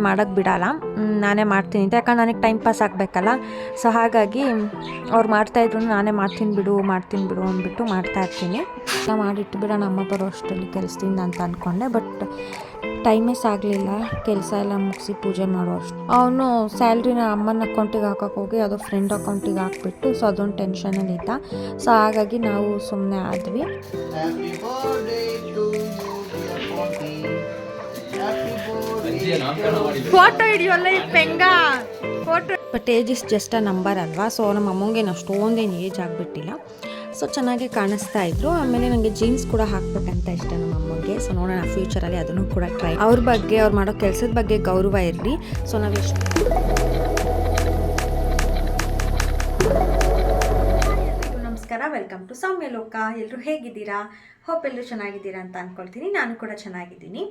ಕೈಲಿ ಮಾಡೋಕ್ಕೆ ಬಿಡಲ್ಲ. ನಾನೇ ಮಾಡ್ತೀನಿ. ಅಂತ ಯಾಕಂದ್ರೆ ನನಗೆ ಟೈಮ್ ಪಾಸ್ ಆಗಬೇಕಲ್ಲ. ಸೊ ಹಾಗಾಗಿ ಅವ್ರು ಮಾಡ್ತಾಯಿದ್ರು ನಾನೇ ಮಾಡ್ತೀನಿ ಬಿಡು ಮಾಡ್ತೀನಿ ಬಿಡು ಅಂದ್ಬಿಟ್ಟು ಮಾಡ್ತಾ ಇರ್ತೀನಿ. ನಾನು ಮಾಡಿಟ್ಟು ಬಿಡೋಣ, ಅಮ್ಮ ಬರೋ ಅಷ್ಟರಲ್ಲಿ ಕೆಲಸದಿಂದ ಅಂತ ಅಂದ್ಕೊಂಡೆ ಬಟ್ ಟೈಮೇ ಸಾಗಲಿಲ್ಲ ಕೆಲಸ ಎಲ್ಲ ಮುಗಿಸಿ ಪೂಜೆ ಮಾಡೋ ಅಷ್ಟು. ಅವನು ಸ್ಯಾಲ್ರಿನ ಅಮ್ಮನ ಅಕೌಂಟಿಗೆ ಹಾಕೋಕೆ ಹೋಗಿ ಅದು ಫ್ರೆಂಡ್ ಅಕೌಂಟಿಗೆ ಹಾಕ್ಬಿಟ್ಟು ಸೊ ಅದೊಂದು ಟೆನ್ಷನಲ್ಲಿ ಇದ್ದ. ಸೊ ಹಾಗಾಗಿ ನಾವು ಸುಮ್ಮನೆ ಆದ್ವಿ. ಫೋಟೋ ಹಿಡಿಯೋಲ್ಲ ಈ photo but age is just a number ಅಲ್ವಾ? ಸೊ ನಮ್ಮ ಅಮ್ಮಂಗೇನು ಅಷ್ಟೊಂದೇನು ಏಜ್ ಆಗಿಬಿಟ್ಟಿಲ್ಲ. ಸೊ ಚೆನ್ನಾಗಿ ಕಾಣಿಸ್ತಾ ಇದ್ರು. ಆಮೇಲೆ ನನಗೆ ಜೀನ್ಸ್ ಕೂಡ ಹಾಕ್ಬೇಕಂತ ಇಷ್ಟ ನಮ್ಮ ಅಮ್ಮಂಗೆ. ಸೊ ನೋಡೋಣ ಫ್ಯೂಚರಲ್ಲಿ ಅದನ್ನು ಕೂಡ ಟ್ರೈ ಅವ್ರ ಬಗ್ಗೆ, ಅವ್ರು ಮಾಡೋ ಕೆಲಸದ ಬಗ್ಗೆ ಗೌರವ ಇರಲಿ. ಸೊ ನಾವು ಎಷ್ಟು ವೆಲ್ಕಮ್ ಟು ಸೌಮ್ಯ ಲೋಕ. ಎಲ್ಲರೂ ಹೇಗಿದ್ದೀರಾ? ಹೋಪ್ ಎಲ್ಲರೂ ಚೆನ್ನಾಗಿದ್ದೀರಾ ಅಂತ ಅಂದ್ಕೊಳ್ತೀನಿ ನಾನು ಕೂಡ ಚೆನ್ನಾಗಿದ್ದೀನಿ.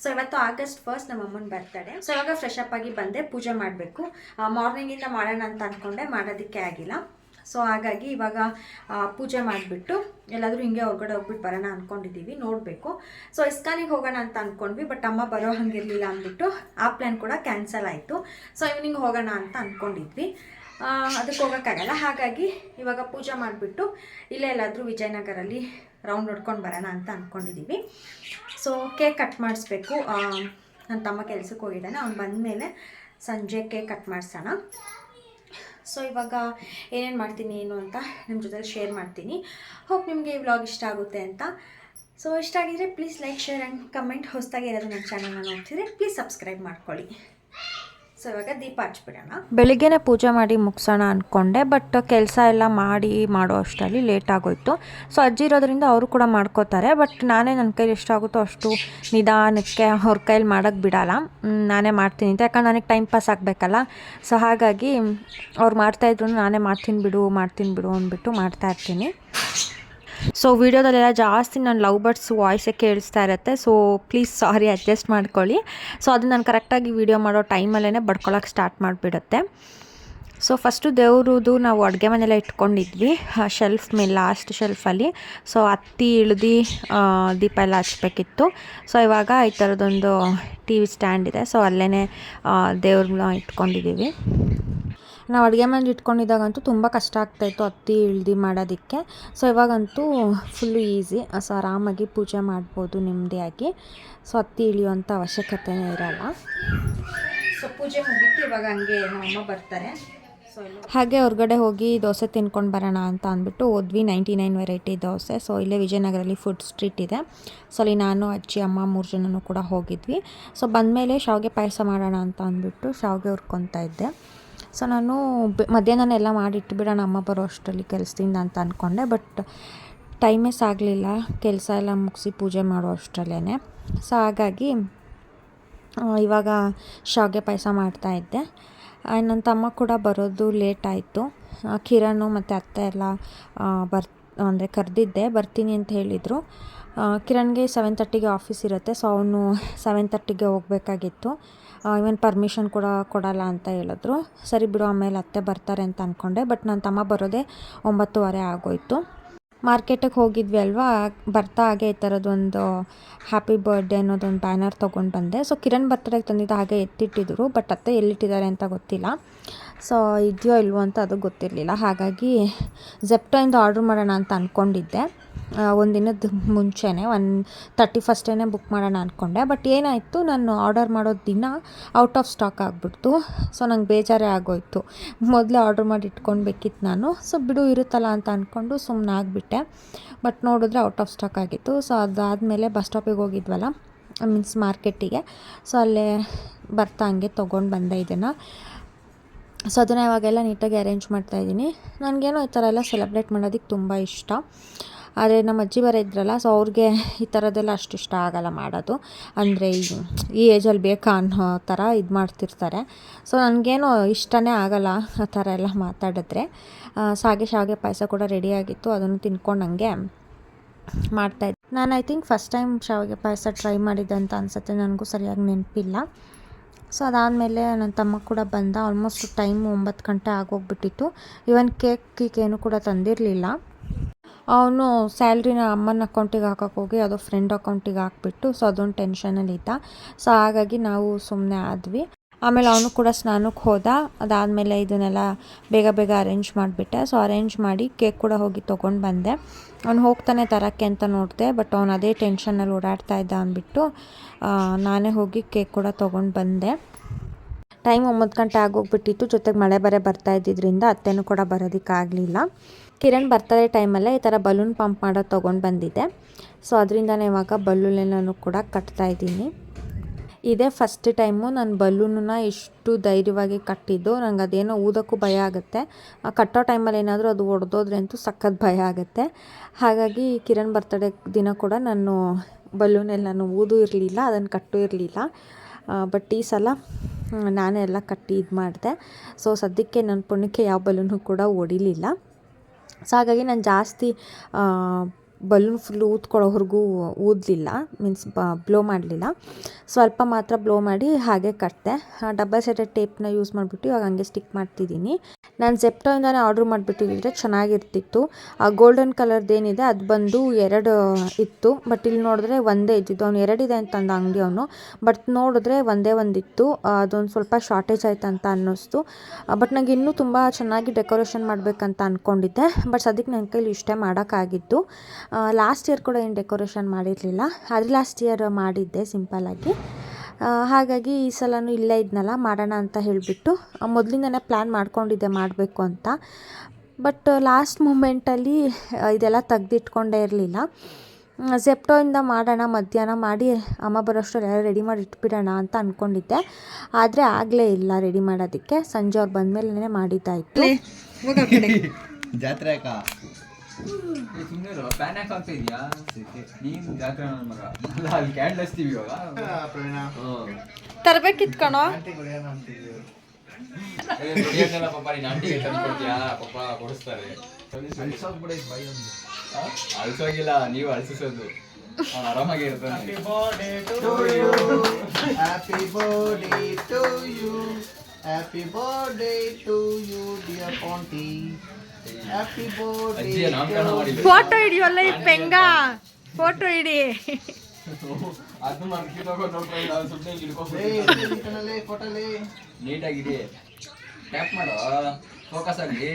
ಸೊ ಇವತ್ತು ಆಗಸ್ಟ್ ಫಸ್ಟ್ ನಮ್ಮ ಅಮ್ಮನ ಬರ್ತಡೆ ಸೊ ಇವಾಗ ಫ್ರೆಶ್ ಅಪ್ ಆಗಿ ಬಂದೆ. ಪೂಜೆ ಮಾಡಬೇಕು. ಮಾರ್ನಿಂಗಿಂದ ಮಾಡೋಣ ಅಂತ ಅಂದ್ಕೊಂಡೆ ಮಾಡೋದಕ್ಕೆ ಆಗಿಲ್ಲ. ಸೊ ಹಾಗಾಗಿ ಇವಾಗ ಪೂಜೆ ಮಾಡಿಬಿಟ್ಟು ಎಲ್ಲಾದರೂ ಹಿಂಗೆ ಹೊರಗಡೆ ಹೋಗ್ಬಿಟ್ಟು ಬರೋಣ ಅಂದ್ಕೊಂಡಿದ್ದೀವಿ ನೋಡಬೇಕು. ಸೊ ಇಸ್ಕಾನಿಗೆ ಹೋಗೋಣ ಅಂತ ಅಂದ್ಕೊಂಡ್ವಿ ಬಟ್ ಅಮ್ಮ ಬರೋ ಹಂಗಿರಲಿಲ್ಲ ಅಂದ್ಬಿಟ್ಟು ಆ ಪ್ಲ್ಯಾನ್ ಕೂಡ ಕ್ಯಾನ್ಸಲ್ ಆಯಿತು. ಸೊ ಇವ್ನಿಂಗ್ ಹೋಗೋಣ ಅಂತ ಅಂದ್ಕೊಂಡಿದ್ವಿ ಅದಕ್ಕೆ ಹೋಗೋಕ್ಕಾಗಲ್ಲ. ಹಾಗಾಗಿ ಇವಾಗ ಪೂಜೆ ಮಾಡಿಬಿಟ್ಟು ಇಲ್ಲೇ ಎಲ್ಲಾದರೂ ವಿಜಯನಗರಲ್ಲಿ ರೌಂಡ್ ನೋಡ್ಕೊಂಡು ಬರೋಣ ಅಂತ ಅಂದ್ಕೊಂಡಿದ್ದೀವಿ ಸೊ ಕೇಕ್ ಕಟ್ ಮಾಡಿಸ್ಬೇಕು. ನನ್ನ ತಮ್ಮ ಕೆಲಸಕ್ಕೆ ಹೋಗಿದ್ದಾನೆ. ಅವ್ನು ಬಂದಮೇಲೆ ಸಂಜೆ ಕೇಕ್ ಕಟ್ ಮಾಡಿಸೋಣ. ಸೊ ಇವಾಗ ಏನೇನು ಮಾಡ್ತೀನಿ, ಏನು ಅಂತ ನಿಮ್ಮ ಜೊತೆ ಶೇರ್ ಮಾಡ್ತೀನಿ. ಹೋಪ್ ನಿಮಗೆ ಈ ವ್ಲಾಗ್ ಇಷ್ಟ ಆಗುತ್ತೆ ಅಂತ. ಸೊ ಇಷ್ಟ ಆಗಿದ್ರೆ please like share and comment ಹೊಸದಾಗಿ ಏನಾದರೂ ನನ್ನ ಚಾನಲ್ನ ನೋಡ್ತಿದ್ರೆ ಪ್ಲೀಸ್ ಸಬ್ಸ್ಕ್ರೈಬ್ ಮಾಡ್ಕೊಳ್ಳಿ. ಸೊ ಇವಾಗ ದೀಪ ಹಚ್ಬಿಡೋಣ. ಬೆಳಿಗ್ಗೆನೇ ಪೂಜೆ ಮಾಡಿ ಮುಗಿಸೋಣ ಅಂದ್ಕೊಂಡೆ ಬಟ್ ಕೆಲಸ ಎಲ್ಲ ಮಾಡಿ ಮಾಡೋ ಅಷ್ಟರಲ್ಲಿ ಲೇಟ್ ಆಗೋಯ್ತು. ಸೊ ಅಜ್ಜಿ ಇರೋದ್ರಿಂದ ಅವರು ಕೂಡ ಮಾಡ್ಕೋತಾರೆ ಬಟ್ ನಾನೇ ನನ್ನ ಕೈಲಿ ಎಷ್ಟಾಗುತ್ತೋ ಅಷ್ಟು ನಿಧಾನಕ್ಕೆ ಅವ್ರ ಕೈಲಿ ಮಾಡೋಕ್ಕೆ ಬಿಡಲ್ಲ. ನಾನೇ ಮಾಡ್ತೀನಿ ಅಂತ. ಯಾಕಂದ್ರೆ ನನಗೆ ಟೈಮ್ ಪಾಸ್ ಆಗಬೇಕಲ್ಲ. ಸೊ ಹಾಗಾಗಿ ಅವ್ರು ಮಾಡ್ತಾಯಿದ್ರು ನಾನೇ ಮಾಡ್ತೀನಿ ಬಿಡು ಮಾಡ್ತೀನಿ ಬಿಡು ಅಂದ್ಬಿಟ್ಟು ಮಾಡ್ತಾ ಇರ್ತೀನಿ. ಸೊ ವಿಡಿಯೋದಲ್ಲೆಲ್ಲ ಜಾಸ್ತಿ ನಾನು ಲವ್ ಬರ್ಡ್ಸ್ ವಾಯ್ಸೇ ಕೇಳಿಸ್ತಾ ಇರುತ್ತೆ. ಸೊ ಪ್ಲೀಸ್ ಸಾರಿ ಅಡ್ಜಸ್ಟ್ ಮಾಡ್ಕೊಳ್ಳಿ. ಸೊ ಅದು ನಾನು ಕರೆಕ್ಟಾಗಿ ವಿಡಿಯೋ ಮಾಡೋ ಟೈಮಲ್ಲೇ ಬಡ್ಕೊಳ್ಳೋಕೆ ಸ್ಟಾರ್ಟ್ ಮಾಡಿಬಿಡುತ್ತೆ. ಸೊ ಫಸ್ಟು ದೇವ್ರದ್ದು ನಾವು ಅಡುಗೆ ಮನೆಯಲ್ಲ ಇಟ್ಕೊಂಡಿದ್ವಿ. ಶೆಲ್ಫ್ ಮೇಲೆ ಲಾಸ್ಟ್ ಶೆಲ್ಫಲ್ಲಿ ಸೊ ಹತ್ತಿ ಇಳಿದು ದೀಪ ಎಲ್ಲ ಹಚ್ಬೇಕಿತ್ತು. ಸೊ ಇವಾಗ ಈ ಥರದೊಂದು ಟಿ ವಿ ಸ್ಟ್ಯಾಂಡ್ ಇದೆ. ಸೊ ಅಲ್ಲೇ ದೇವ್ರನ್ನ ಇಟ್ಕೊಂಡಿದ್ದೀವಿ. ನಾವು ಅಡುಗೆ ಮನೇಲಿ ಇಟ್ಕೊಂಡಿದ್ದಾಗಂತೂ ತುಂಬ ಕಷ್ಟ ಆಗ್ತಾಯಿತ್ತು ಹತ್ತಿ ಇಳ್ದು ಮಾಡೋದಕ್ಕೆ. ಸೊ ಇವಾಗಂತೂ ಫುಲ್ಲು ಈಸಿ ಸೊ ಆರಾಮಾಗಿ ಪೂಜೆ ಮಾಡ್ಬೋದು ನೆಮ್ಮದಿಯಾಗಿ. ಸೊ ಅತ್ತಿ ಇಳಿಯುವಂಥ ಅವಶ್ಯಕತೆನೇ ಇರಲ್ಲ. ಸೊ ಪೂಜೆ ಮುಗಿತು, ಇವಾಗ ಹಂಗೆ ನಮ್ಮಮ್ಮ ಬರ್ತಾರೆ. ಹಾಗೆ ಹೊರಗಡೆ ಹೋಗಿ ದೋಸೆ ತಿನ್ಕೊಂಡು ಬರೋಣ ಅಂತ ಅಂದ್ಬಿಟ್ಟು ಹೋದ್ವಿ. Ninety nine variety dosa. So ಇಲ್ಲೇ ವಿಜಯನಗರಲ್ಲಿ ಫುಡ್ ಸ್ಟ್ರೀಟ್ ಇದೆ. ಸೊ ಅಲ್ಲಿ ನಾನು, ಅಜ್ಜಿ, ಅಮ್ಮ ಮೂರು ಜನನೂ ಕೂಡ ಹೋಗಿದ್ವಿ. ಸೊ ಬಂದಮೇಲೆ ಶಾವಿಗೆ ಪಾಯಸ ಮಾಡೋಣ ಅಂತ ಅಂದ್ಬಿಟ್ಟು ಶಾವಿಗೆ ಹುರ್ಕೊತಾ ಇದ್ದೆ. ಸೊ ನಾನು ಮಧ್ಯಾಹ್ನ ಎಲ್ಲ ಮಾಡಿಟ್ಬಿಡೋಣ ಅಮ್ಮ ಬರೋ ಅಷ್ಟರಲ್ಲಿ ಕೆಲಸದಿಂದ ಅಂತ ಅಂದ್ಕೊಂಡೆ ಬಟ್ ಟೈಮೇ ಸಾಗಲಿಲ್ಲ. ಕೆಲಸ ಎಲ್ಲ ಮುಗಿಸಿ ಪೂಜೆ ಮಾಡೋ ಅಷ್ಟರಲ್ಲೇ ಸೊ ಹಾಗಾಗಿ ಇವಾಗ ಶಾವಿಗೆ ಪಾಯಸ ಮಾಡ್ತಾಯಿದ್ದೆ ನನ್ನ ತಮ್ಮ ಕೂಡ ಬರೋದು ಲೇಟ್ ಆಯಿತು. ಕಿರಣ್ ಮತ್ತು ಅತ್ತೆ ಎಲ್ಲ ಬರ್, ಅಂದರೆ ಕರೆದಿದ್ದೆ. ಬರ್ತೀನಿ ಅಂತ ಹೇಳಿದರು. ಕಿರಣ್ಗೆ ಸೆವೆನ್ ತರ್ಟಿಗೆ ಆಫೀಸ್ ಇರುತ್ತೆ ಸೊ ಅವನು ಸೆವೆನ್ ತರ್ಟಿಗೆ ಹೋಗಬೇಕಾಗಿತ್ತು. ಇವನ್ ಪರ್ಮಿಷನ್ ಕೂಡ ಕೊಡಲ್ಲ ಅಂತ ಹೇಳಿದ್ರು. ಸರಿ ಬಿಡು, ಆಮೇಲೆ ಅತ್ತೆ ಬರ್ತಾರೆ ಅಂತ ಅಂದ್ಕೊಂಡೆ ಬಟ್ ನನ್ನ ತಮ್ಮ ಬರೋದೇ ಒಂಬತ್ತುವರೆ ಆಗೋಯಿತು. ಮಾರ್ಕೆಟಿಗೆ ಹೋಗಿದ್ವಿ ಅಲ್ವಾ, ಬರ್ತಾ ಹಾಗೆ ಈ ಥರದ್ದೊಂದು ಹ್ಯಾಪಿ ಬರ್ಡೇ ಅನ್ನೋದೊಂದು ಬ್ಯಾನರ್ ತೊಗೊಂಡು ಬಂದೆ. ಸೊ ಕಿರಣ್ ಬರ್ತಡೆಗೆ ತಂದಿದ್ದ ಹಾಗೆ ಎತ್ತಿಟ್ಟಿದ್ರು ಬಟ್ ಅತ್ತೆ ಎಲ್ಲಿಟ್ಟಿದ್ದಾರೆ ಅಂತ ಗೊತ್ತಿಲ್ಲ. ಸೊ ಇದೆಯೋ ಇಲ್ವೋ ಅಂತ ಅದು ಗೊತ್ತಿರಲಿಲ್ಲ. ಹಾಗಾಗಿ ಜೆಪ್ಟೋಯಿಂದ ಆರ್ಡ್ರ್ ಮಾಡೋಣ ಅಂತ ಅಂದ್ಕೊಂಡಿದ್ದೆ ಒಂದು ದಿನದ ಮುಂಚೆನೇ, ಒನ್ ತರ್ಟಿ ಫಸ್ಟೇ ಬುಕ್ ಮಾಡೋಣ ಅಂದ್ಕೊಂಡೆ ಬಟ್ ಏನಾಯಿತು, ನಾನು ಆರ್ಡರ್ ಮಾಡೋ ದಿನ ಔಟ್ ಆಫ್ ಸ್ಟಾಕ್ ಆಗಿಬಿಡ್ತು. ಸೊ ನಂಗೆ ಬೇಜಾರೇ ಆಗೋಯ್ತು. ಮೊದಲೇ ಆರ್ಡ್ರ್ ಮಾಡಿ ಇಟ್ಕೊಳ್ಬೇಕಿತ್ತು ನಾನು. ಸೊ ಬಿಡು, ಇರುತ್ತಲ್ಲ ಅಂತ ಅಂದ್ಕೊಂಡು ಸುಮ್ಮನೆ ಆಗಿಬಿಟ್ಟೆ. ಬಟ್ ನೋಡಿದ್ರೆ ಔಟ್ ಆಫ್ ಸ್ಟಾಕ್ ಆಗಿತ್ತು. ಸೊ ಅದಾದಮೇಲೆ ಬಸ್ ಸ್ಟಾಪಿಗೆ ಹೋಗಿದ್ವಲ್ಲ ಮೀನ್ಸ್ ಮಾರ್ಕೆಟಿಗೆ ಸೊ ಅಲ್ಲೇ ಬರ್ತಾ ಹಂಗೆ ತೊಗೊಂಡು ಬಂದೆ ಇದನ್ನು. ಸೊ ಅದನ್ನು ಇವಾಗೆಲ್ಲ ನೀಟಾಗಿ ಅರೇಂಜ್ ಮಾಡ್ತಾಯಿದ್ದೀನಿ ನನಗೇನು ಈ ಥರ ಎಲ್ಲ ಸೆಲೆಬ್ರೇಟ್ ಮಾಡೋದಕ್ಕೆ ತುಂಬ ಇಷ್ಟ. ಆದರೆ ನಮ್ಮ ಅಜ್ಜಿ ಬರೋ ಇದ್ರಲ್ಲ ಸೊ ಅವ್ರಿಗೆ ಈ ಥರದ್ದೆಲ್ಲ ಅಷ್ಟು ಇಷ್ಟ ಆಗಲ್ಲ ಮಾಡೋದು. ಅಂದರೆ ಈ ಈ ಏಜಲ್ಲಿ ಬೇಕಾ ಅನ್ನೋ ಥರ ಇದು ಮಾಡ್ತಿರ್ತಾರೆ. ಸೊ ನನಗೇನೋ ಇಷ್ಟನೇ ಆಗಲ್ಲ ಆ ಥರ ಎಲ್ಲ ಮಾತಾಡಿದ್ರೆ. ಸಾಗೆ ಶಾವಿಗೆ ಪಾಯಸ ಕೂಡ ರೆಡಿಯಾಗಿತ್ತು ಅದನ್ನು ತಿನ್ಕೊಂಡು ಹಂಗೆ ಮಾಡ್ತಾಯಿದ್ದೆ ನಾನು ಐ ಥಿಂಕ್ ಫಸ್ಟ್ ಟೈಮ್ ಶಾವಿಗೆ ಪಾಯಸ ಟ್ರೈ ಮಾಡಿದ್ದೆ ಅಂತ ಅನಿಸುತ್ತೆ. ನನಗೂ ಸರಿಯಾಗಿ ನೆನಪಿಲ್ಲ. ಸೊ ಅದಾದಮೇಲೆ ನನ್ನ ತಮ್ಮ ಕೂಡ ಬಂದ. ಆಲ್ಮೋಸ್ಟ್ ಟೈಮ್ ಒಂಬತ್ತು ಗಂಟೆ ಆಗೋಗ್ಬಿಟ್ಟಿತ್ತು. ಇವನ್ ಕೇಕ್ ಕೀಕ್ ಏನು ಕೂಡ ತಂದಿರಲಿಲ್ಲ. ಅವನು ಸ್ಯಾಲ್ರಿನ ಅಮ್ಮನ ಅಕೌಂಟಿಗೆ ಹಾಕೋಕೆ ಹೋಗಿ ಅದು ಫ್ರೆಂಡ್ ಅಕೌಂಟಿಗೆ ಹಾಕ್ಬಿಟ್ಟು, ಸೊ ಅದೊಂದು ಟೆನ್ಷನಲ್ಲಿ ಇದ್ದ. ಸೊ ಹಾಗಾಗಿ ನಾವು ಸುಮ್ಮನೆ ಆದ್ವಿ. ಆಮೇಲೆ ಅವನು ಕೂಡ ಸ್ನಾನಕ್ಕೆ ಹೋದ. ಅದಾದಮೇಲೆ ಇದನ್ನೆಲ್ಲ ಬೇಗ ಬೇಗ ಅರೇಂಜ್ ಮಾಡಿಬಿಟ್ಟೆ. ಸೊ ಅರೇಂಜ್ ಮಾಡಿ ಕೇಕ್ ಕೂಡ ಹೋಗಿ ತೊಗೊಂಡು ಬಂದೆ. ಅವ್ನು ಹೋಗ್ತಾನೆ ತರೋಕ್ಕೆ ಅಂತ ನೋಡಿದೆ ಬಟ್ ಅವ್ನು ಅದೇ ಟೆನ್ಷನಲ್ಲಿ ಓಡಾಡ್ತಾ ಇದ್ದ ಅಂದ್ಬಿಟ್ಟು ನಾನೇ ಹೋಗಿ ಕೇಕ್ ಕೂಡ ತೊಗೊಂಡು ಬಂದೆ. ಟೈಮ್ ಒಂಬತ್ತು ಗಂಟೆ ಆಗೋಗ್ಬಿಟ್ಟಿತ್ತು, ಜೊತೆಗೆ ಮಳೆ ಬರೆ ಬರ್ತಾ ಇದ್ದಿದ್ದರಿಂದ ಅತ್ತೆನೂ ಕೂಡ ಬರೋದಕ್ಕಾಗಲಿಲ್ಲ ಕಿರಣ್ ಬರ್ತಡೇ ಟೈಮಲ್ಲೇ ಈ ಥರ ಬಲೂನ್ ಪಂಪ್ ಮಾಡೋದು ತೊಗೊಂಡು ಬಂದಿದ್ದೆ. ಸೊ ಅದರಿಂದನೇ ಇವಾಗ ಬಲೂನೆಲ್ಲನೂ ಕೂಡ ಕಟ್ತಾ ಇದ್ದೀನಿ. ಇದೇ. ಫಸ್ಟ್ ಟೈಮು ನಾನು ಬಲೂನನ್ನ ಇಷ್ಟು ಧೈರ್ಯವಾಗಿ ಕಟ್ಟಿದ್ದು ನಂಗೆ ಅದೇನೋ ಊದಕ್ಕೂ ಭಯ ಆಗುತ್ತೆ. ಕಟ್ಟೋ ಟೈಮಲ್ಲಿ ಏನಾದರೂ ಅದು ಒಡೆದೋದ್ರೆ ಅಂತೂ ಸಖತ್ ಭಯ ಆಗುತ್ತೆ. ಹಾಗಾಗಿ ಕಿರಣ್ ಬರ್ತಡೇ ದಿನ ಕೂಡ ನಾನು ಬಲೂನ್ ನಾನು ಊದು ಇರಲಿಲ್ಲ ಅದನ್ನು ಕಟ್ಟು ಇರಲಿಲ್ಲ. ಬಟ್ ಈ ಸಲ ನಾನೇ ಎಲ್ಲ ಕಟ್ಟಿ ಇದು ಮಾಡಿದೆ. ಸೊ ಸದ್ಯಕ್ಕೆ ನನ್ನ ಪುಣ್ಯಕ್ಕೆ ಯಾವ ಬಲೂನು ಕೂಡ ಹೊಡಿಲಿಲ್ಲ ಸೊ ಹಾಗಾಗಿ ನಾನು ಜಾಸ್ತಿ ಬಲೂನ್ ಫುಲ್ ಊದ್ಕೊಳ್ಳೋವರೆಗೂ ಊದಲಿಲ್ಲ ಮೀನ್ಸ್ ಬ ಬ್ಲೋ ಮಾಡಲಿಲ್ಲ. ಸ್ವಲ್ಪ ಮಾತ್ರ ಬ್ಲೋ ಮಾಡಿ ಹಾಗೆ ಕಟ್ಟಿದೆ ಡಬಲ್ ಸೈಡೆಡ್ ಟೇಪ್ನ ಯೂಸ್ ಮಾಡಿಬಿಟ್ಟು ಇವಾಗ ಹಂಗೆ ಸ್ಟಿಕ್ ಮಾಡ್ತಿದ್ದೀನಿ. ನಾನು ಜೆಪ್ಟೋಯಿಂದನೇ ಆರ್ಡ್ರ್ ಮಾಡಿಬಿಟ್ಟಿದ್ರೆ ಚೆನ್ನಾಗಿರ್ತಿತ್ತು. ಆ ಗೋಲ್ಡನ್ ಕಲರ್ದೇನಿದೆ ಅದು ಬಂದು ಎರಡು ಇತ್ತು. ಬಟ್ ಇಲ್ಲಿ ನೋಡಿದ್ರೆ ಒಂದೇ ಇದ್ದಿದ್ದು. ಅವ್ನು ಎರಡಿದೆ ಅಂತಂದ ಅಂಗಡಿ ಅವನು. ಬಟ್ ನೋಡಿದ್ರೆ ಒಂದೇ ಒಂದಿತ್ತು. ಅದೊಂದು ಸ್ವಲ್ಪ ಶಾರ್ಟೇಜ್ ಆಯ್ತು ಅಂತ ಅನ್ನಿಸ್ತು. ಬಟ್ ನನಗೆ ಇನ್ನೂ ತುಂಬ ಚೆನ್ನಾಗಿ ಡೆಕೋರೇಷನ್ ಮಾಡಬೇಕಂತ ಅಂದ್ಕೊಂಡಿದ್ದೆ ಬಟ್ ಅದಕ್ಕೆ ನನ್ನ ಕೈಲಿ ಇಷ್ಟೇ ಮಾಡೋಕ್ಕಾಗಿದ್ದು. ಲಾಸ್ಟ್ ಇಯರ್ ಕೂಡ ಏನು ಡೆಕೋರೇಷನ್ ಮಾಡಿರಲಿಲ್ಲ. ಆದರೆ ಲಾಸ್ಟ್ ಇಯರ್ ಮಾಡಿದ್ದೆ ಸಿಂಪಲ್ಲಾಗಿ ಹಾಗಾಗಿ ಈ ಸಲನೂ ಇಲ್ಲೇ ಇದ್ನಲ್ಲ ಮಾಡೋಣ ಅಂತ ಹೇಳಿಬಿಟ್ಟು ಮೊದಲಿಂದನೇ ಪ್ಲ್ಯಾನ್ ಮಾಡ್ಕೊಂಡಿದ್ದೆ ಮಾಡಬೇಕು ಅಂತ. ಬಟ್ ಲಾಸ್ಟ್ ಮೂಮೆಂಟಲ್ಲಿ ಇದೆಲ್ಲ ತೆಗ್ದಿಟ್ಕೊಂಡೇ ಇರಲಿಲ್ಲ. ಜೆಪ್ಟೋಯಿಂದ ಮಾಡೋಣ ಮಧ್ಯಾಹ್ನ ಮಾಡಿ ಅಮ್ಮ ಬರೋಷ್ಟರಲ್ಲಿ ಎಲ್ಲ ರೆಡಿ ಮಾಡಿ ಇಟ್ಬಿಡೋಣ ಅಂತ ಅಂದ್ಕೊಂಡಿದ್ದೆ ಆದರೆ ಆಗಲೇ ಇಲ್ಲ ರೆಡಿ ಮಾಡೋದಕ್ಕೆ. ಸಂಜೆ ಅವ್ರು ಬಂದಮೇಲೆ ಮಾಡಿದ್ದಾಯಿತು. ಜಾತ್ರೆ ಸುಮ್ಮನೆ ಪ್ಯಾನ್ ಯಾಕೆ ಆಗ್ತಾ ಇದೆಯಾ? ನೀನು ಜಾತ್ರೆ ನನ್ನ ಮಗ. ಅಲ್ಲ ಅಲ್ಲಿ ಕ್ಯಾಂಡಲ್ ಹಚ್ತೀವಿ ಇವಾಗ? ಪ್ರವೀಣ. ತರಬೇಕಿತ್ತು ಕಣೋ. ಆಂಟಿ ಕುಡಿಯೋಣ ಅಂತಿದ್ದೀವಿ ಏ, ಕುಡಿಯೋದೆಲ್ಲ ಪಾಪ ನೀನು ಆಂಟಿಗೆ ತಂದು ಕೊಡ್ತೀಯಾ? ಪಾಪ ಕೊಡಿಸ್ತಾರೆ. ಅಳ್ಸೋಗ್ಬಿಡೈತೆ ಬೈ ಒಂದು? ಅಳ್ಸೋಗಿಲ್ಲ ನೀವು ಅಳ್ಸಿಸೋದು. ಅವ್ನು ಆರಾಮಾಗಿ ಇರ್ತಾನೆ. To birthday to you dear you. Happy birthday to you, dear Ponty. Happy birthday. ಅಜ್ಜಿಯ ನಾಮಕರಣ ಮಾಡಿಲ್ಲ ಫೋಟೋ ಹಿಡಿಯೋಲ್ಲ ಈ ಪೆಂಗ. ಫೋಟೋ ಹಿಡಿ. ಅದು ಸುಮ್ಮನೆ ಫೋಟೋಲೇ. ನೀಟಾಗಿದೆ. ಟ್ಯಾಪ್ ಮಾಡು. ಫೋಕಸ್ ಆಗಲಿ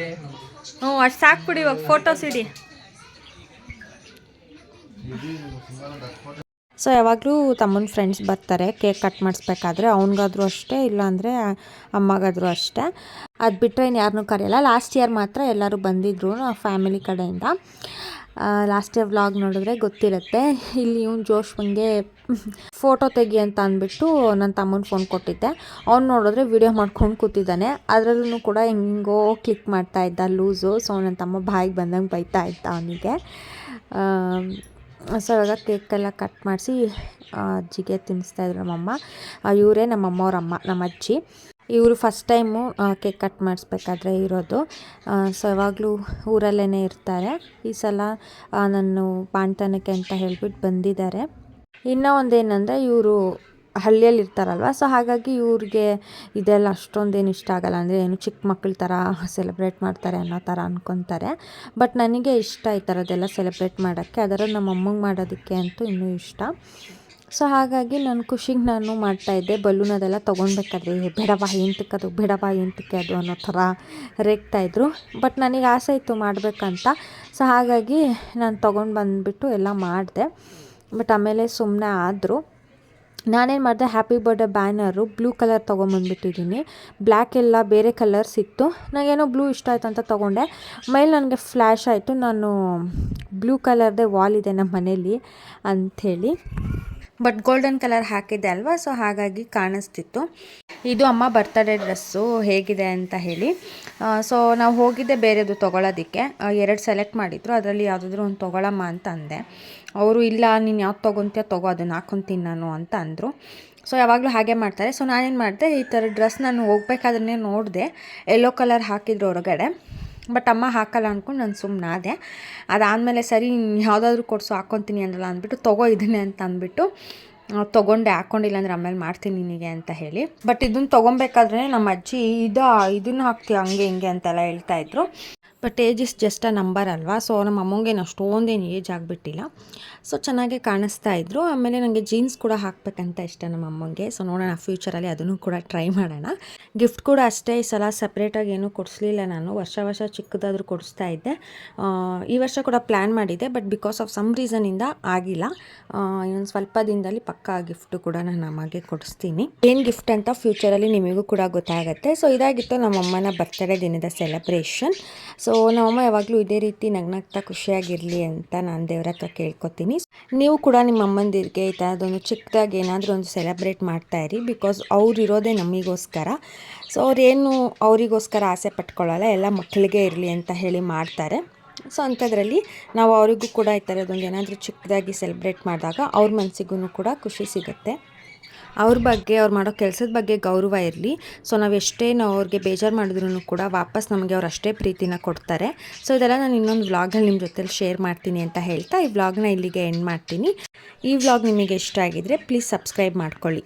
ಹ್ಞೂ ಅಷ್ಟು ಸಾಕ್ಬಿಡಿ ಇವಾಗ. ಫೋಟೋಸ್ ಇಡಿ ಸೊ ಯಾವಾಗಲೂ ತಮ್ಮನ ಫ್ರೆಂಡ್ಸ್ ಬರ್ತಾರೆ ಕೇಕ್ ಕಟ್ ಮಾಡಿಸ್ಬೇಕಾದ್ರೆ. ಅವ್ನಿಗಾದ್ರೂ ಅಷ್ಟೇ, ಇಲ್ಲಾಂದರೆ ಅಮ್ಮಗಾದ್ರೂ ಅಷ್ಟೇ. ಅದು ಬಿಟ್ಟರೆ ಇನ್ನು ಯಾರನ್ನೂ ಕರೆಯಲ್ಲ. ಲಾಸ್ಟ್ ಇಯರ್ ಮಾತ್ರ ಎಲ್ಲರೂ ಬಂದಿದ್ರು ಫ್ಯಾಮಿಲಿ ಕಡೆಯಿಂದ. ಲಾಸ್ಟ್ ಇಯರ್ ವ್ಲಾಗ್ ನೋಡಿದ್ರೆ ಗೊತ್ತಿರುತ್ತೆ. ಇಲ್ಲಿ ಇವ್ನು ಜೋಶ್ವಂಗೆ ಫೋಟೋ ತೆಗಿ ಅಂತ ಅಂದ್ಬಿಟ್ಟು ನನ್ನ ತಮ್ಮನ ಫೋನ್ ಕೊಟ್ಟಿದ್ದೆ. ಅವ್ನು ನೋಡಿದ್ರೆ ವಿಡಿಯೋ ಮಾಡ್ಕೊಂಡು ಕೂತಿದ್ದಾನೆ. ಅದರಲ್ಲೂ ಕೂಡ ಹೆಂಗೋ ಕ್ಲಿಕ್ ಮಾಡ್ತಾ ಇದ್ದ ಲೂಸು ಸೊ ನನ್ನ ತಮ್ಮ ಬಾಯಿಗೆ ಬಂದಂಗೆ ಬೈತಾ ಇದ್ದ ಅವನಿಗೆ. ಸೊ ಇವಾಗ ಕೇಕೆಲ್ಲ ಕಟ್ ಮಾಡಿಸಿ ಅಜ್ಜಿಗೆ ತಿನ್ನಿಸ್ತಾಯಿದ್ರು ನಮ್ಮಮ್ಮ. ಇವರೇ ನಮ್ಮಮ್ಮ ಅವ್ರ ಅಮ್ಮ ನಮ್ಮ ಅಜ್ಜಿ ಇವರು ಫಸ್ಟ್ ಟೈಮು ಕೇಕ್ ಕಟ್ ಮಾಡಿಸ್ಬೇಕಾದ್ರೆ ಇರೋದು. ಸೊ ಯಾವಾಗಲೂ ಊರಲ್ಲೇ ಇರ್ತಾರೆ. ಈ ಸಲ ನಾನು ಬಾಣ್ತನಕ್ಕೆ ಅಂತ ಹೇಳ್ಬಿಟ್ಟು ಬಂದಿದ್ದಾರೆ. ಇನ್ನೂ ಒಂದೇನೆಂದರೆ, ಇವರು ಹಳ್ಳಿಯಲ್ಲಿ ಇರ್ತಾರಲ್ವ ಸೊ ಹಾಗಾಗಿ ಇವ್ರಿಗೆ ಇದೆಲ್ಲ ಅಷ್ಟೊಂದೇನು ಇಷ್ಟ ಆಗಲ್ಲ. ಅಂದರೆ ಏನು ಚಿಕ್ಕ ಮಕ್ಕಳ ಥರ ಸೆಲೆಬ್ರೇಟ್ ಮಾಡ್ತಾರೆ ಅನ್ನೋ ಥರ ಅನ್ಕೊತಾರೆ. ಬಟ್ ನನಗೆ ಇಷ್ಟ ಈ ಥರದ್ದೆಲ್ಲ ಸೆಲೆಬ್ರೇಟ್ ಮಾಡೋಕ್ಕೆ. ಅದರ ನಮ್ಮ ಅಮ್ಮಂಗೆ ಮಾಡೋದಕ್ಕೆ ಅಂತೂ ಇನ್ನೂ ಇಷ್ಟ. ಸೊ ಹಾಗಾಗಿ ನನ್ನ ಖುಷಿಗೆ ನಾನು ಮಾಡ್ತಾಯಿದ್ದೆ ಬಲೂನ್ ಅದೆಲ್ಲ ತೊಗೊಳ್ಬೇಕಾದ್ರೆ "ಏ, ಬೇಡವಾ ಹೆಂತಕ್ಕೆ ಅದು? ಬೇಡವಾ ಎಂತಕ್ಕೆ ಅದು? ಅನ್ನೋ ಥರ ರೇಗ್ತಾಯಿದ್ರು ಬಟ್ ನನಗೆ ಆಸೆ ಇತ್ತು ಮಾಡಬೇಕಂತ. ಸೊ ಹಾಗಾಗಿ ನಾನು ತೊಗೊಂಡು ಬಂದುಬಿಟ್ಟು ಎಲ್ಲ ಮಾಡಿದೆ. ಬಟ್ ಆಮೇಲೆ ಸುಮ್ಮನೆ ಆದರು. ನಾನೇನು ಮಾಡಿದೆ happy birthday banner blue colour ತೊಗೊಂಬಂದ್ಬಿಟ್ಟಿದ್ದೀನಿ black ಎಲ್ಲ ಬೇರೆ ಕಲರ್ಸ್ ಇತ್ತು. ನನಗೇನೋ ಬ್ಲೂ ಇಷ್ಟ ಆಯ್ತು ಅಂತ ತೊಗೊಂಡೆ. ಮೇಲೆ ನನಗೆ ಫ್ಲ್ಯಾಶ್ ಆಯಿತು. ನಾನು ಬ್ಲೂ ಕಲರ್ದೇ ವಾಲ್ ಇದೆ ನಮ್ಮ ಮನೇಲಿ ಅಂಥೇಳಿ. ಬಟ್ ಗೋಲ್ಡನ್ ಕಲರ್ ಹಾಕಿದ್ದೆ ಅಲ್ವಾ? ಸೊ ಹಾಗಾಗಿ ಕಾಣಿಸ್ತಿತ್ತು. ಇದು ಅಮ್ಮ ಬರ್ತಡೇ ಡ್ರೆಸ್ಸು ಹೇಗಿದೆ ಅಂತ ಹೇಳಿ. ಸೊ ನಾವು ಹೋಗಿದ್ದೆ ಬೇರೆದು ತೊಗೊಳೋದಕ್ಕೆ. ಎರಡು ಸೆಲೆಕ್ಟ್ ಮಾಡಿದ್ರು. ಅದರಲ್ಲಿ ಯಾವುದಾದ್ರೂ ಒಂದು ತೊಗೊಳಮ್ಮ ಅಂತ ಅಂದೆ. ಅವರು, ಇಲ್ಲ, ನೀನು ಯಾವ್ದು ತೊಗೊತೀಯ, ತೊಗೋ ಅದನ್ನು ಹಾಕ್ಕೊತೀನಿ ನಾನು ಅಂತ ಅಂದರು. ಸೊ ಯಾವಾಗಲೂ ಹಾಗೆ ಮಾಡ್ತಾರೆ. ಸೊ ನಾನೇನು ಮಾಡಿದೆ, ಈ ಥರ ಡ್ರೆಸ್ ನಾನು ಹೋಗ್ಬೇಕಾದ್ರೆ ನೋಡಿದೆ. ಯೆಲ್ಲೋ ಕಲರ್ ಹಾಕಿದ್ರು ಹೊರಗಡೆ. ಬಟ್ ಅಮ್ಮ ಹಾಕಲ್ಲ ಅಂದ್ಕೊಂಡು ನಾನು ಸುಮ್ಮನೆ ಅದಾದಮೇಲೆ ಸರಿ ಯಾವುದಾದ್ರೂ ಕೊಡಿಸು ಹಾಕ್ಕೊತೀನಿ ಅಂದ್ರಲ್ಲ ಅಂದ್ಬಿಟ್ಟು, ತೊಗೋ, ಇದನ್ನೇ ಅಂತ ಅಂದ್ಬಿಟ್ಟು ತೊಗೊಂಡೆ ಹಾಕ್ಕೊಂಡಿಲ್ಲ ಅಂದ್ರೆ ಆಮೇಲೆ ಮಾಡ್ತೀನಿ ನಿನಗೆ ಅಂತ ಹೇಳಿ. ಬಟ್ ಇದನ್ನು ತೊಗೊಬೇಕಾದ್ರೆ ನಮ್ಮ ಅಜ್ಜಿ, ಇದು, ಇದನ್ನು ಹಾಕ್ತೀಯ, ಹಂಗೆ ಹಿಂಗೆ ಅಂತೆಲ್ಲ ಹೇಳ್ತಾ ಇದ್ರು. But age is just a number ಅಲ್ವಾ? ಸೊ ನಮ್ಮ ಅಮ್ಮಂಗೇನು ಅಷ್ಟೊಂದೇನು ಏಜ್ ಆಗಿಬಿಟ್ಟಿಲ್ಲ. ಸೊ ಚೆನ್ನಾಗೇ ಕಾಣಿಸ್ತಾ ಇದ್ರು. ಆಮೇಲೆ ನನಗೆ ಜೀನ್ಸ್ ಕೂಡ ಹಾಕಬೇಕಂತ ಇಷ್ಟ ನಮ್ಮ ಅಮ್ಮಂಗೆ. ಸೊ ನೋಡೋಣ, ಫ್ಯೂಚರಲ್ಲಿ ಅದನ್ನು ಕೂಡ ಟ್ರೈ ಮಾಡೋಣ. ಗಿಫ್ಟ್ ಕೂಡ ಅಷ್ಟೇ. ಈ ಸಲ ಸಪ್ರೇಟಾಗಿ ಏನೂ ಕೊಡಿಸ್ಲಿಲ್ಲ ನಾನು. ವರ್ಷ ವರ್ಷ ಚಿಕ್ಕದಾದರೂ ಕೊಡಿಸ್ತಾ ಇದ್ದೆ. ಈ ವರ್ಷ ಕೂಡ ಪ್ಲ್ಯಾನ್ ಮಾಡಿದ್ದೆ, ಬಟ್ ಬಿಕಾಸ್ ಆಫ್ ಸಮ್ ರೀಸನಿಂದ ಆಗಿಲ್ಲ. ಇನ್ನೊಂದು ಸ್ವಲ್ಪ ದಿನದಲ್ಲಿ ಪಕ್ಕಾ ಗಿಫ್ಟು ಕೂಡ ನಾನು ಅಮ್ಮಗೆ ಕೊಡಿಸ್ತೀನಿ. ಏನು ಗಿಫ್ಟ್ ಅಂತ ಫ್ಯೂಚರಲ್ಲಿ ನಿಮಗೂ ಕೂಡ ಗೊತ್ತಾಗುತ್ತೆ. ಸೊ ಇದಾಗಿತ್ತು ನಮ್ಮಮ್ಮನ ಬರ್ತಡೇ ದಿನದ ಸೆಲೆಬ್ರೇಷನ್ ಸೊ ನಮ್ಮಮ್ಮ ಯಾವಾಗಲೂ ಇದೇ ರೀತಿ ನಗ್ನಗ್ತಾ ಖುಷಿಯಾಗಿರಲಿ ಅಂತ ನಾನು ದೇವ್ರ ಹತ್ರ ಕೇಳ್ಕೊತೀನಿ. ನೀವು ಕೂಡ ನಿಮ್ಮ ಅಮ್ಮಂದಿರಿಗೆ ಈ ಥರದೊಂದು ಚಿಕ್ಕದಾಗಿ ಏನಾದರೂ ಒಂದು ಸೆಲೆಬ್ರೇಟ್ ಮಾಡ್ತಾ ಇರಿ ಬಿಕಾಸ್ ಅವ್ರು ಇರೋದೇ ನಮಗೋಸ್ಕರ. ಸೊ ಅವ್ರೇನು ಅವರಿಗೋಸ್ಕರ ಆಸೆ ಪಟ್ಕೊಳ್ಳಲ್ಲ, ಎಲ್ಲ ಮಕ್ಕಳಿಗೆ ಇರಲಿ ಅಂತ ಹೇಳಿ ಮಾಡ್ತಾರೆ. ಸೊ ಅಂಥದ್ರಲ್ಲಿ ನಾವು ಅವರಿಗೂ ಕೂಡ ಈ ಥರದೊಂದು ಏನಾದರೂ ಚಿಕ್ಕದಾಗಿ ಸೆಲೆಬ್ರೇಟ್ ಮಾಡಿದಾಗ ಅವ್ರ ಮನಸ್ಸಿಗೂ ಕೂಡ ಖುಷಿ ಸಿಗುತ್ತೆ. ಅವ್ರ ಬಗ್ಗೆ, ಅವ್ರು ಮಾಡೋ ಕೆಲಸದ ಬಗ್ಗೆ ಗೌರವ ಇರಲಿ. ಸೊ, ನಾವು ಎಷ್ಟೇ ನಾವು ಅವ್ರಿಗೆ ಬೇಜಾರು ಮಾಡಿದ್ರು ಕೂಡ ವಾಪಸ್ ನಮಗೆ ಅವ್ರು ಅಷ್ಟೇ ಪ್ರೀತಿನ ಕೊಡ್ತಾರೆ. ಸೊ, ಇದೆಲ್ಲ ನಾನು ಇನ್ನೊಂದು ವ್ಲಾಗಲ್ಲಿ ನಿಮ್ಮ ಜೊತೆಲಿ ಶೇರ್ ಮಾಡ್ತೀನಿ ಅಂತ ಹೇಳ್ತಾ ಈ ವ್ಲಾಗ್ನ ಇಲ್ಲಿಗೆ ಎಂಡ್ ಮಾಡ್ತೀನಿ. ಈ ವ್ಲಾಗ್ ನಿಮಗೆ ಇಷ್ಟ ಆಗಿದ್ರೆ ಪ್ಲೀಸ್ ಸಬ್ಸ್ಕ್ರೈಬ್ ಮಾಡ್ಕೊಳ್ಳಿ.